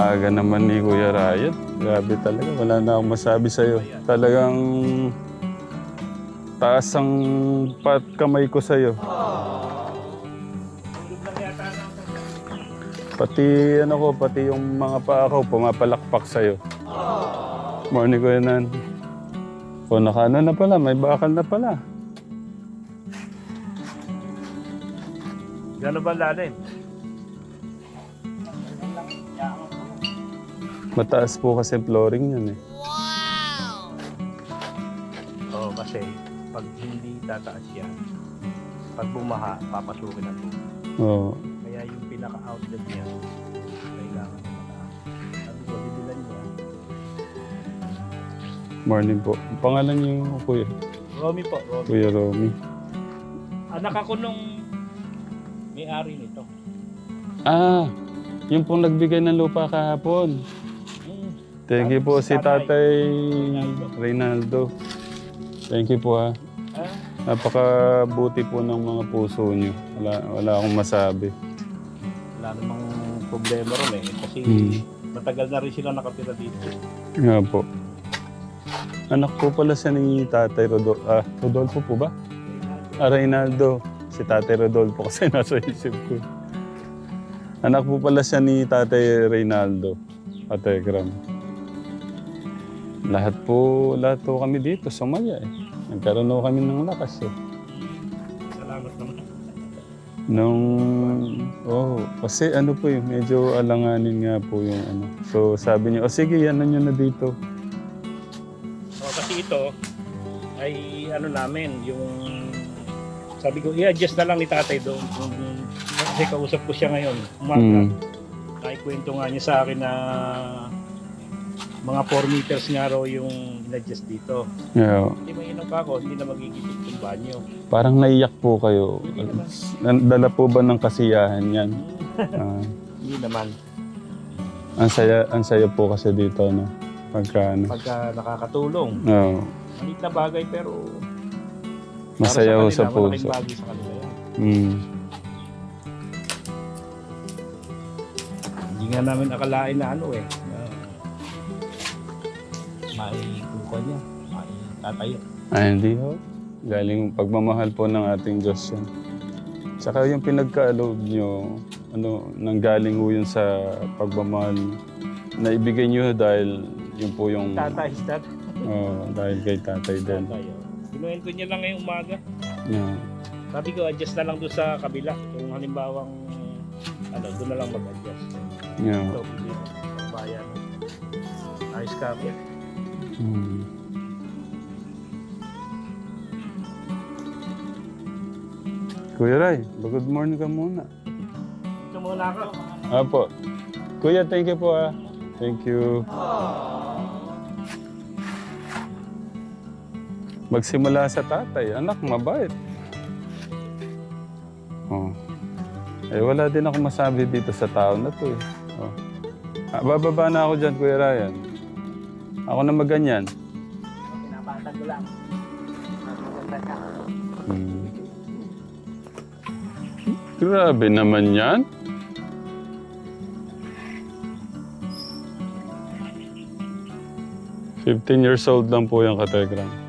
Aga naman ni Kuya Ryan. Grabe talaga. Wala na akong masabi sa'yo. Talagang taas ang pat kamay ko sa'yo. Pati ano ko, pati yung mga paa ko, pumapalakpak sa'yo. Morning Kuya Nan. O nakano na pala, may bakal na pala. Gano'n ba lalim? Mataas po kasi flooring yan eh. Oo, kasi pag hindi tataas yan, pag bumaha, papasukin ang tubig. Oo. Kaya yung pinaka-outlet niya, kailangan na mataas. Sabi ko, bibilan niya. Morning po. Pangalan niyo Kuya? Romy po, Romy. Kuya Romy. Anak ako nung may-ari nito. Ah, yung pong nagbigay ng lupa kahapon. Thank you po si Tatay Reynaldo. Thank you po ha. Ah, Napakabuti po ng mga puso niyo. Wala, wala akong masabi. wala namang problema ron eh. Kasi Hmm. matagal na rin sila nakatira dito. Nga po. Anak po pala siya ni Tatay Rodolfo. Ah, Rodolfo po ba? Ah, Reynaldo. Si Tatay Rodolfo kasi nasa isip ko. Anak po pala siya ni Tatay Reynaldo. Ate Gram. Lahat po, lahat po kami dito, sumaya eh. Nagkaroon po kami ng lakas eh. Salamat naman. Nung, oh, kasi ano po yung medyo alanganin nga po yung ano. So sabi niya, oh sige, yan nyo na dito. Oh, kasi ito ay ano namin, yung sabi ko, i-adjust na lang ni tatay doon. Kasi kausap ko siya ngayon, umaga. Mm. Naikwento nga niya sa akin na mga 4 meters nga raw yung in-adjust dito. Yeah. Hindi mainom pa ako, hindi na magigipit yung banyo. Parang naiyak po kayo. Dala po ba ng kasiyahan yan? Ah, Hindi naman. ang saya, ang saya po kasi dito, no? Pagka, ano. Pagka nakakatulong, Oo. maliit na bagay pero masaya ho para sa kanila, sa kanila yan. Mm. Hindi nga namin akalain na ano eh. Na, maikukuha niya, maitatayo. Ay, hindi ho. Galing pagmamahal po ng ating Diyos yan. Tsaka yung pinagka-aloob nyo, ano, nanggaling ho yun sa pagmamahal na ibigay nyo dahil yun po yung... Tatay, tatay. Oo, dahil kay tatay din. Tatay. oh. Kinuwento niya lang ngayong umaga. Yeah. Sabi ko, adjust na lang doon sa kabila. Kung halimbawang, ano, doon na lang mag-adjust. Yeah. Sa bayan. Ayos ka. Mm. Kuya Ray, good morning ka muna. Ito muna ako. Apo. Kuya, thank you po ah. Thank you. Magsimula sa tatay. Anak, mabait. Oh. Eh, wala din ako masabi dito sa tao na to eh. Oh. Ah, bababa na ako dyan, Kuya Ryan. Ako na maganyan. Pinapatag ko lang. Hmm. Grabe naman yan. Fifteen years old lang po yung kategram.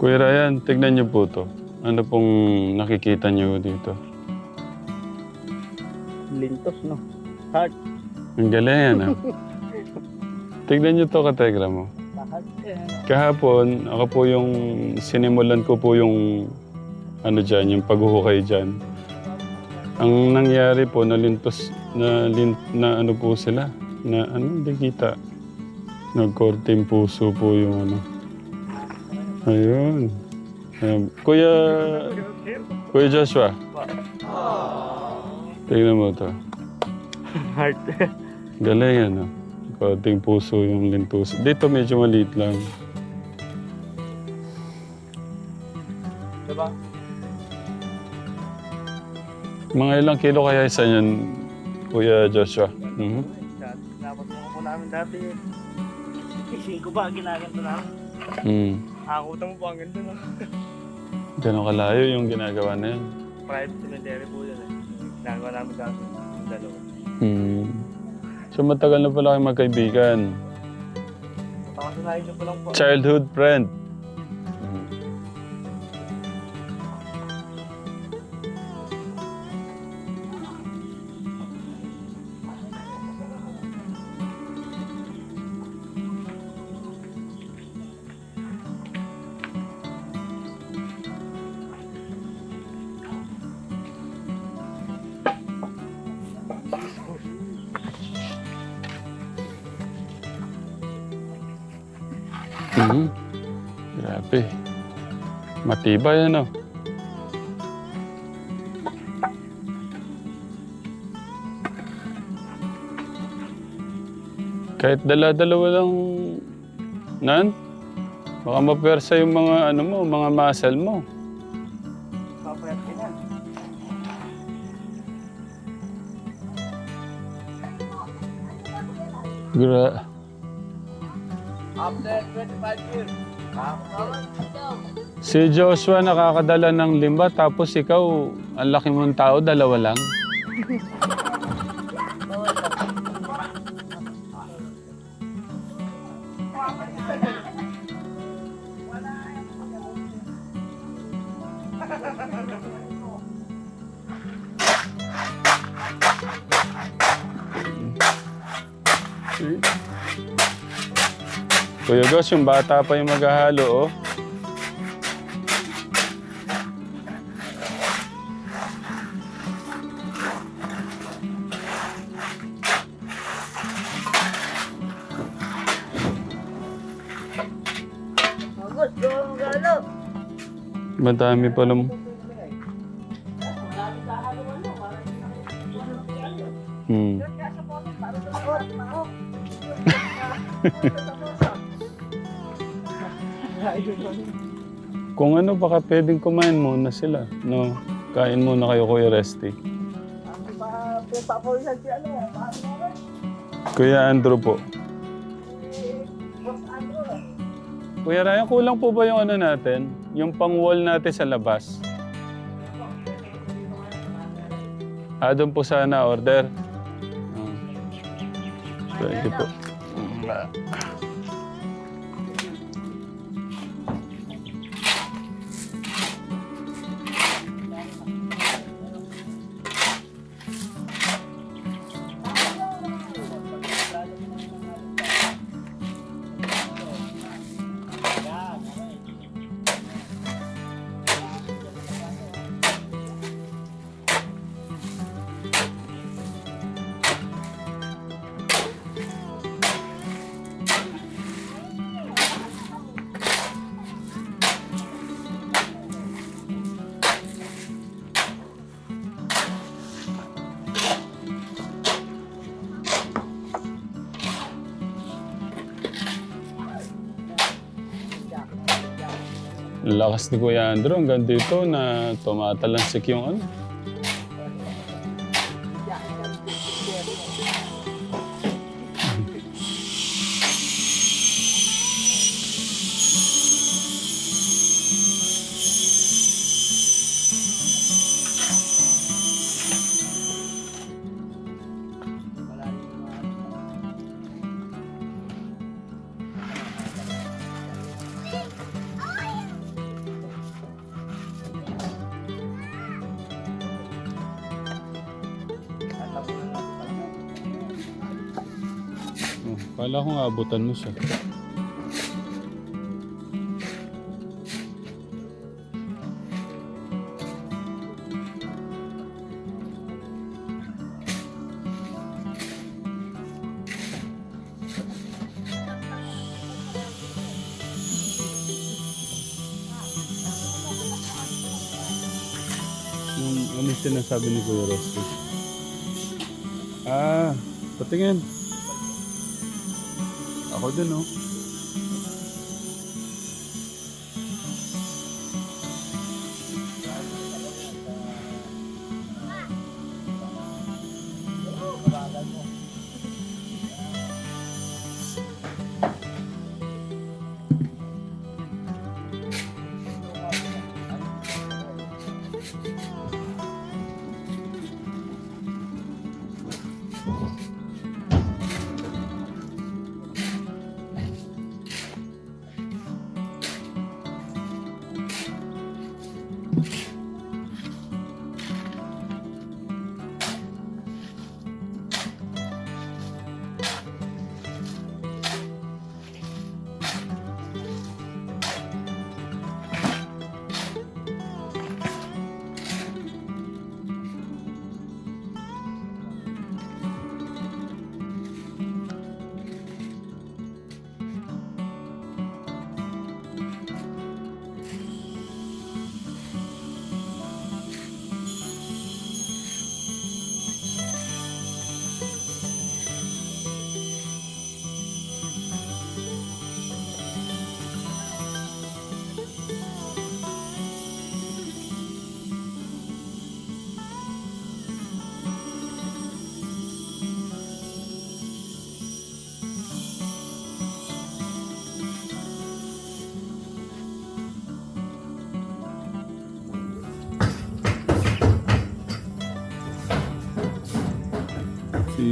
Kuya Ryan, tignan niyo po to. Ano pong nakikita niyo dito? Lintos, no? Heart. Ang galing yan, ah. Tignan niyo to, kategra mo. Heart. Kahapon, ako po yung sinimulan ko po yung ano dyan, yung paghuhukay dyan. Ang nangyari po, nalintos, na, lin, na ano po sila, na ano, hindi kita. Nagkorting puso po yung ano. Ayun. Ayun. Kuya, Kuya Joshua. Tingnan mo to. Heart. Galing ano. Konting puso yung lintus. Dito medyo maliit lang. diba? Mga ilang kilo kaya isa yan, Kuya Joshua? Mhm. Dapat mo po namin dati. Ising ko ba, ginaganto na. Hmm. Akutan mo po ang ganito, no? Gano'ng kalayo yung ginagawa na yun. Private cemetery po yun eh. Ginagawa namin dati. Yung dalawa. Hmm. So matagal na pala kayo magkaibigan. Pakasanayin niyo po lang po. Childhood friend. Mhm. Grabe. Matibay ano. Kahit dala-dalawa lang nan, baka mapersa yung mga ano mo, mga muscle mo. Papayat ka. Gra After 25 years. si Joshua nakakadala ng lima tapos ikaw, ang laki mong tao, dalawa lang. Gus, yung bata pa yung maghahalo, oh. Madami pa lang. Hmm. Kung ano, baka pwedeng kumain muna sila. No? Kain muna kayo, Kuya Resty. Kuya Andrew po. Kuya Ryan, kulang po ba yung ano natin? Yung pang-wall natin sa labas? Ah, doon po sana order. Ah. Thank you po. Lakas ni Kuya Andrew hanggang dito na tumatalansik yung ano. Kala ko nga abutan mo siya. Yung ano sinasabi ni Kuya Rusty? Ah, patingin. Ako din, oh.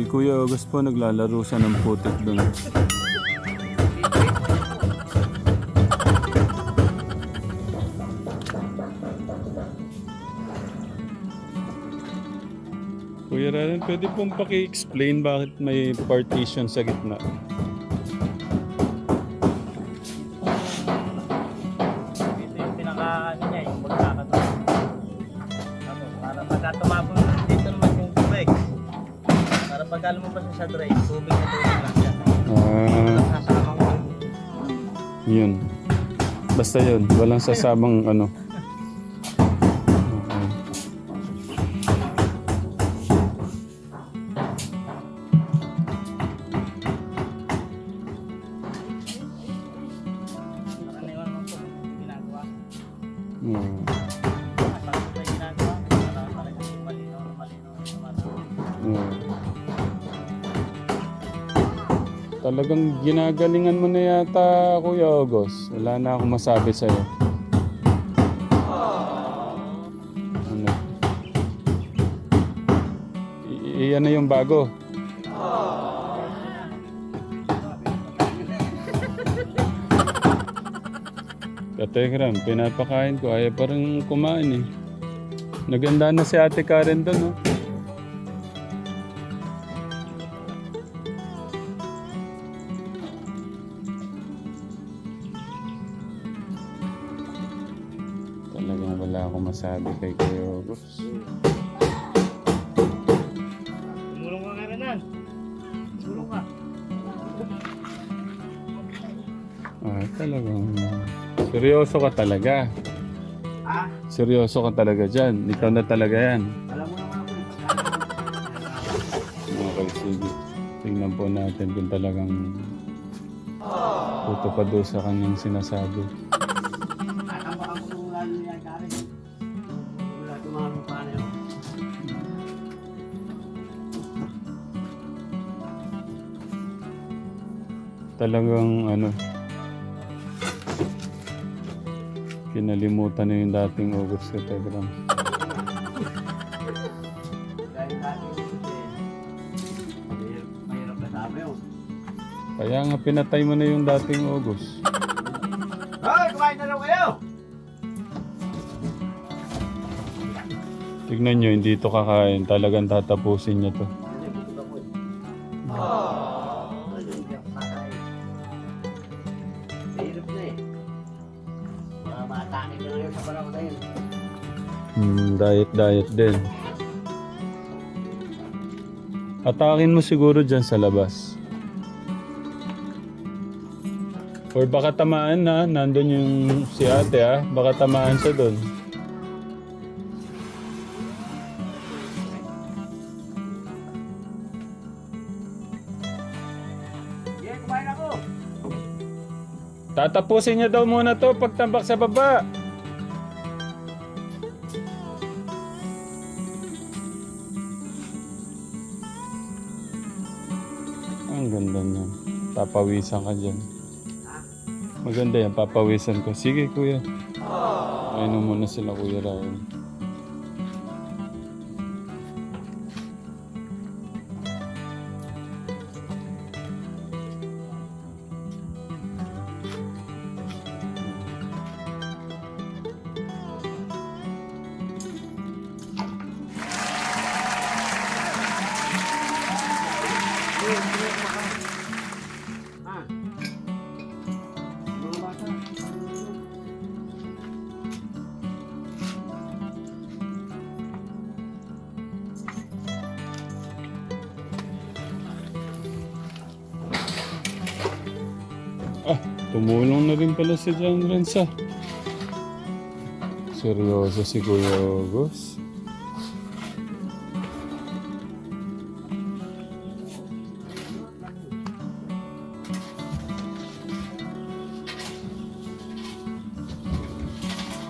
Kuya August po naglalaro siya ng putik doon. Kuya Ralan, pwede pong paki-explain bakit may partition sa gitna? Ito yung pinaka ano niya, yung magkakataon. Tapos para pagka pagka lumabas siya sa drain, tubig na tubig lang siya. Ah, Sasamang yun. Basta yun, walang sasamang ano. Ginagalingan mo na yata, Kuya August. Wala na akong masabi sa'yo. Ano? I- iyan na yung bago. Kategram, pinapakain ko. Ayaw pa rin kumain eh. Naganda na si Ate Karen doon, no? Masabi kay Kuya August. Tumulong ka nga nan. Tumulong ka. Ah, talagang... Seryoso ka talaga. Ha? Seryoso ka talaga dyan. Ikaw na talaga yan. Alam mo naman ako. Okay, sige. Tingnan po natin kung talagang tutupad doon sa kanyang sinasabi. Nakabakan ko nung lalo niya Karen. Talagang ano, kinalimutan na yung dating August sa Telegram. Kaya nga pinatay mo na yung dating August. Hoy, kumain na lang kayo! Tignan nyo, hindi ito kakain. Talagang tatapusin niya to. Hmm, diet, diet din. Atakin mo siguro dyan sa labas. Or baka tamaan na, nandun yung si ate ah. Baka tamaan siya doon. Tatapusin niya daw muna to pagtambak sa baba. Papawisan ka dyan. Maganda yan, papawisan ko. Sige kuya. Ayun muna sila kuya Ryan. Tumulong na rin pala si John Renza. Seryoso si Kuya August.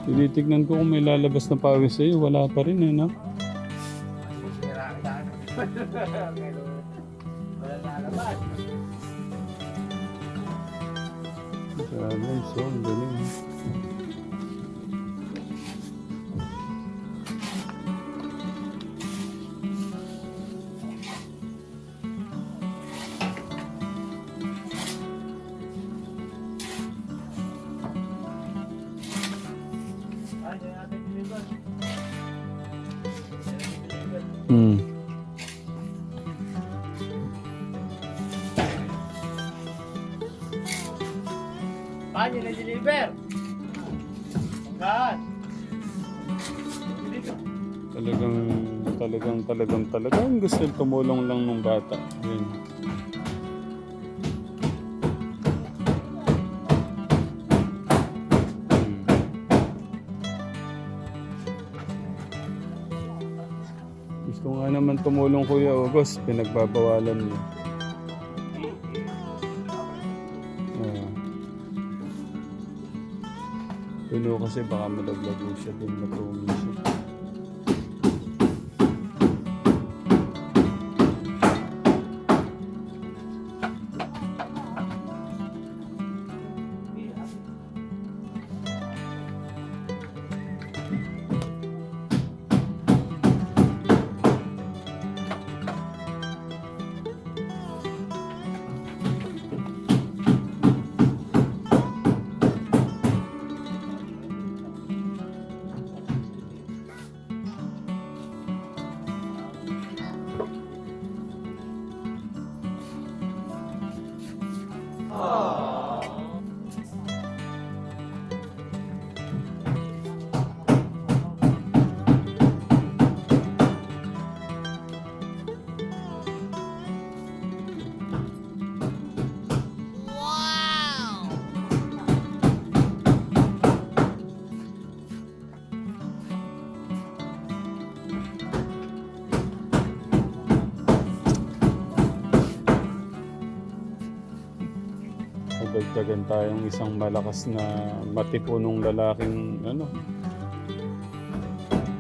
Tinitignan ko kung may lalabas na pawis sa'yo. Wala pa rin eh, no? Hmm. Paano na-deliver? Gas. Talagang, talagang, talagang, talagang gusto tumulong lang ng bata. Naman tumulong Kuya August, pinagbabawalan mo. Ah. Pero kasi baka malaglago siya dun matumi siya. Nadagdagan tayong isang malakas na matipunong lalaking ano.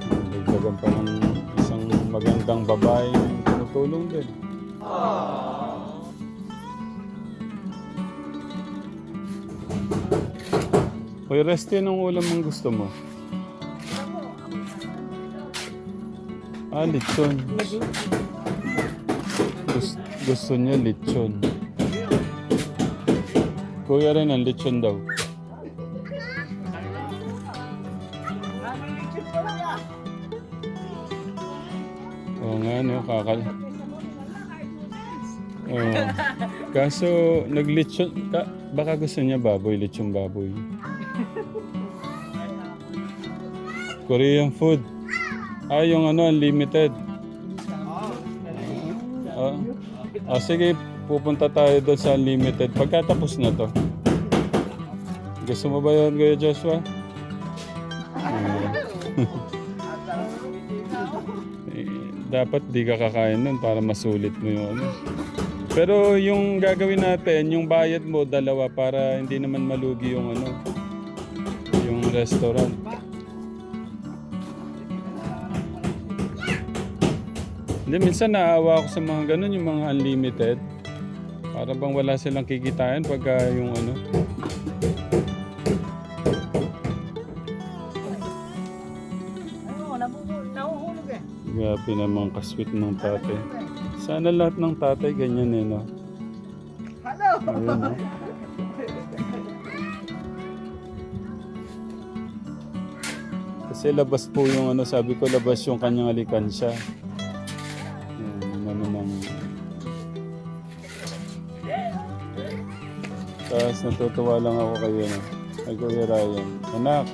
Nadagdagan pa ng isang magandang babae tumutulong din. Hoy, Resti, anong ulam ang gusto mo? Ah, lechon. Gusto, gusto niya lechon. Kuya rin ang lechon daw. Oo nga, no, kakal. Oo. Kaso, naglechon, ka, baka gusto niya baboy, lechon baboy. Korean food. Ah, yung ano, unlimited. Ah, ah, sige, pupunta tayo doon sa unlimited. Pagkatapos na to. Gusto mo ba yun, Kuya Joshua? Eh, dapat di ka kakain nun para masulit mo yung ano. Pero yung gagawin natin, yung bayad mo, dalawa para hindi naman malugi yung ano, yung restaurant. Hindi, minsan naawa ako sa mga ganun, yung mga unlimited. Para bang wala silang kikitain pagka yung ano. Grabe naman kasweet ng tatay. Sana lahat ng tatay ganyan eh, no? Hello! Ayun, no? Kasi labas po yung ano, sabi ko labas yung kanyang alikansya. Tapos natutuwa lang ako kayo, no? Kay Kuya Ryan. Anak!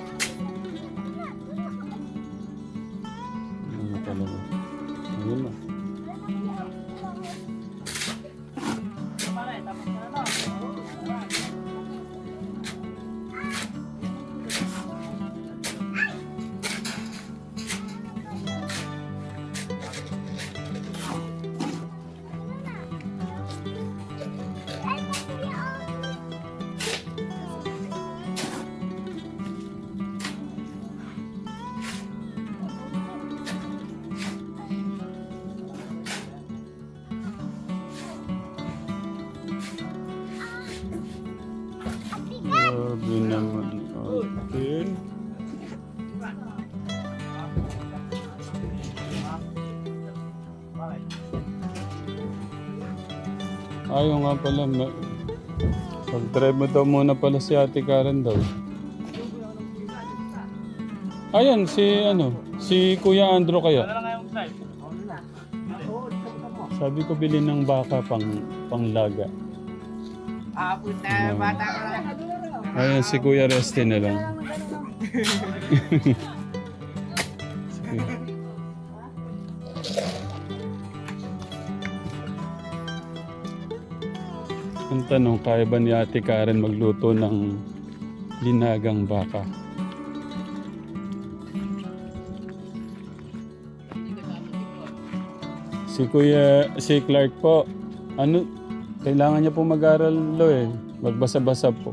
Ayaw nga pala. Pag-drive mo daw muna pala si Ate Karen daw. Ayan, si ano, si Kuya Andrew kaya. Sabi ko bilhin ng baka pang panglaga. Bata ka lang. Ayan, si Kuya Resty na lang. Sige. Ang tanong, kaya ba ni Ate Karen magluto ng linagang baka? Si Kuya, si Clark po, ano, kailangan niya po mag-aral lo eh. Magbasa-basa po.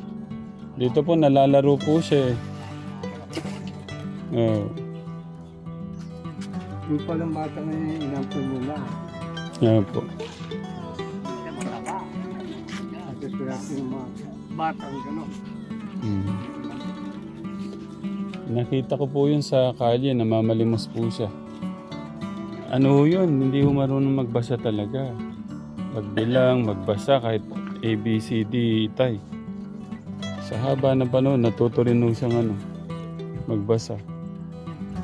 Dito po nalalaro po siya eh. Oh. Yung palang bata ngayon, inampun mo na. Yeah po. Batang gano'n. Mm. Nakita ko po yun sa kalye, namamalimos po siya. Ano yun? Hindi ho marunong magbasa talaga. Magbilang, magbasa kahit A, B, C, D, tay. Sa haba ng panahon, natuto rin ho siyang ano, magbasa.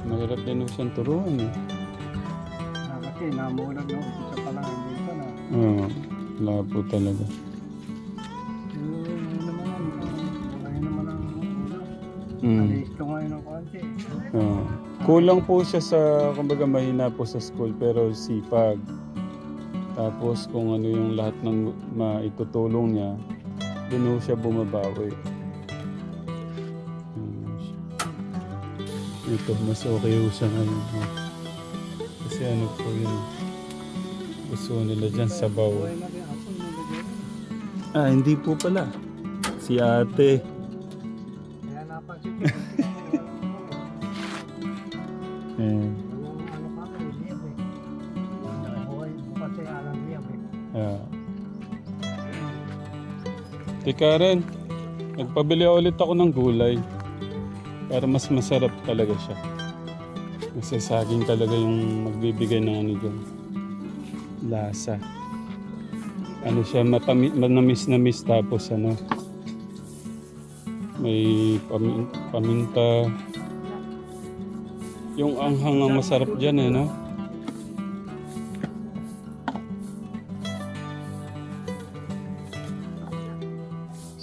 Mahirap din ho siyang turuan eh. Ah, kasi namulag na umpisa pa lang hindi pa na. Oo, wala po talaga. Mm. Alisto ngayon ng konti. Oo. Kulang po siya sa, kumbaga mahina po sa school pero sipag. Tapos kung ano yung lahat ng maitutulong niya, doon ho siya bumabawi. Hmm. Ito, mas okay ho siya ngayon. ha. Kasi ano po yun, gusto nila dyan sabaw. Ah, hindi po pala. Si ate. Buhay, bukas ay alang liyab eh. Ah. Teka rin, nagpabili ulit ako ng gulay. Para mas masarap talaga siya. Kasi saging talaga yung magbibigay ng ano dyan. Lasa. Ano siya, matami, manamis na miss tapos ano. May pamin, paminta. Yung anghang ang masarap dyan eh, no?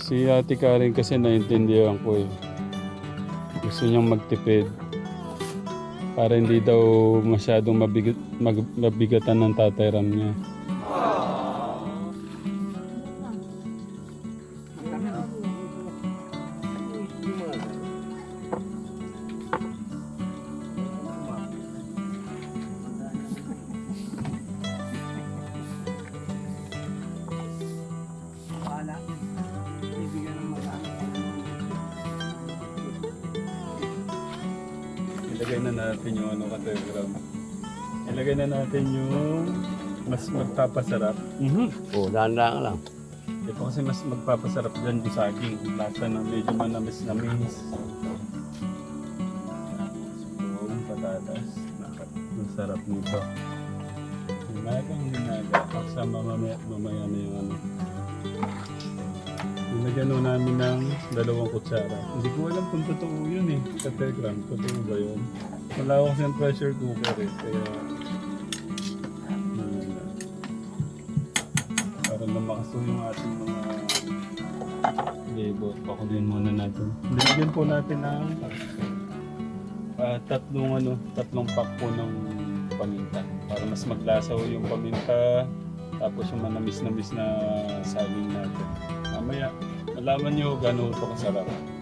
Si Ate Karen kasi naintindihan ko eh. Gusto niyang magtipid. Para hindi daw masyadong mabigat, mag, mabigatan ng tatay Ram niya. Natin yung ano ka telegram. Ilagay na natin yung mas magpapasarap. Mhm. Oo, dahan-dahan lang. Ito kasi mas magpapasarap dyan yung saging. Lasa na medyo manamis-namis. Yung patatas. Masarap nito. Hinagang hinaga. Kasama mamaya, mamaya na yung ano. Nilagyan ho namin ng dalawang kutsara. Hindi ko alam kung totoo yun eh. Sa telegram, totoo ba yun? Wala ako kasing pressure cooker eh. Kaya... Hmm, para lumakas po yung ating mga labor. Pakuloyin muna natin. Nilagyan po natin ng ah, tatlong ano, tatlong pack po ng paminta. Para mas maglasa yung paminta. Tapos yung manamis-namis na saging natin. Mamaya, malaman nyo gano'n ito kasarap.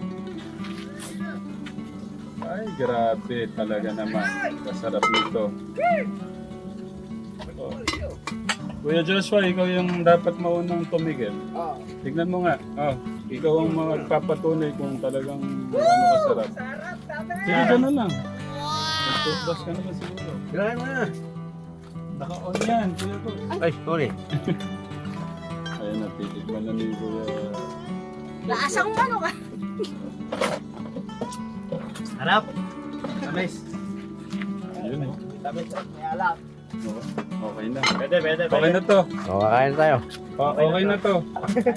Ay, grabe talaga naman. Kasarap nito. Oh. Kuya Joshua, ikaw yung dapat maunang tumigil. Ah. Tignan mo nga. Oh, ikaw ang magpapatunay kung talagang ano kasarap. Sige, gano'n lang. Mag-toothbrush ka naman siguro. Grabe mo na. Naka-on yan, kuya ko. Ay, sorry. Ayan, natitigman na ni kuya. Laasang manok ah. Harap. Tamis. Ayun eh. Tamis. May alak. Okay na. Pwede, pwede, Okay na to. O, kakain na tayo. O- Okay na to.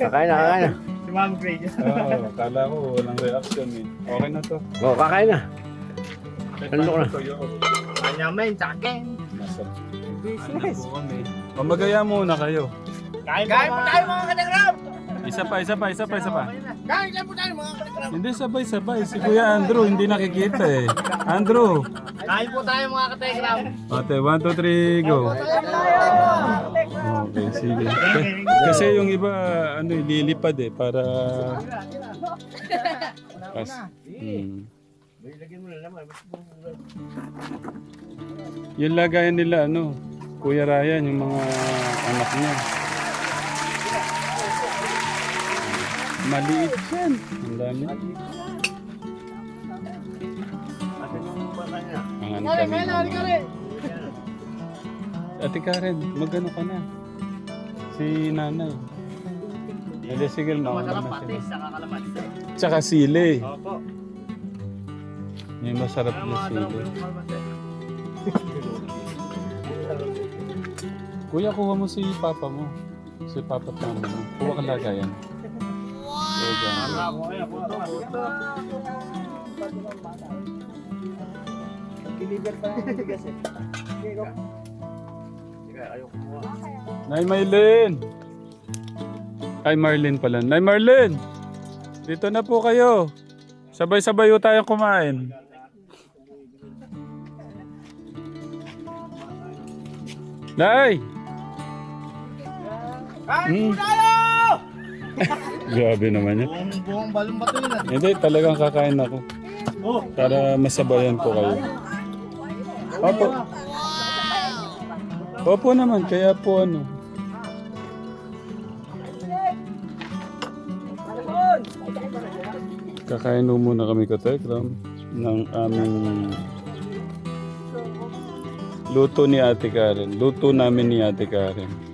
Kakain na, kakain na. Si Ma'am Grace. Oo, kala ko walang reaction eh. Okay na to. O, kakain na. Ano ka na? Tuyo. Kanya men, sa akin. Nasa. Ano po kami? Mamagaya muna kayo. Kain po tayo mga kanagram! Isa pa, isa pa, isa pa, isa pa. Kain po tayo mga kanagram! Hindi sabay-sabay. Si Kuya Andrew hindi nakikita eh. Andrew. Kain po tayo mga kanagram! Ate, 1, 2, 3, go. Okay, sige. Kasi yung iba, ano, eh, lilipad eh, para... Pas, hmm. Yung lagayan nila, ano, Kuya Ryan, yung mga anak niya. Maliit yan. Ang dami. Ang ano kami. Ate Karen, magano ka na? Si nanay. Hindi, sige, mauna na sila. Saka kalamansi. Tsaka sili. Opo. May masarap na sili. Kuya, kuha mo si papa mo. Si papa at mama mo. Kuha ka lagayan. Wow! Nay Maylin! Ay, Marlin pala. Nay Marlin! Dito na po kayo. Sabay-sabay po tayong kumain. Nay! Kain Grabe naman yan. Buong buong balong bato yun. Hindi, talagang kakain ako. Oh, Para masabayan ko kayo. Opo. Opo naman, kaya po ano. Kakain mo muna kami ka Tekram ng aming luto ni Ate Karen. Luto namin ni Ate Karen.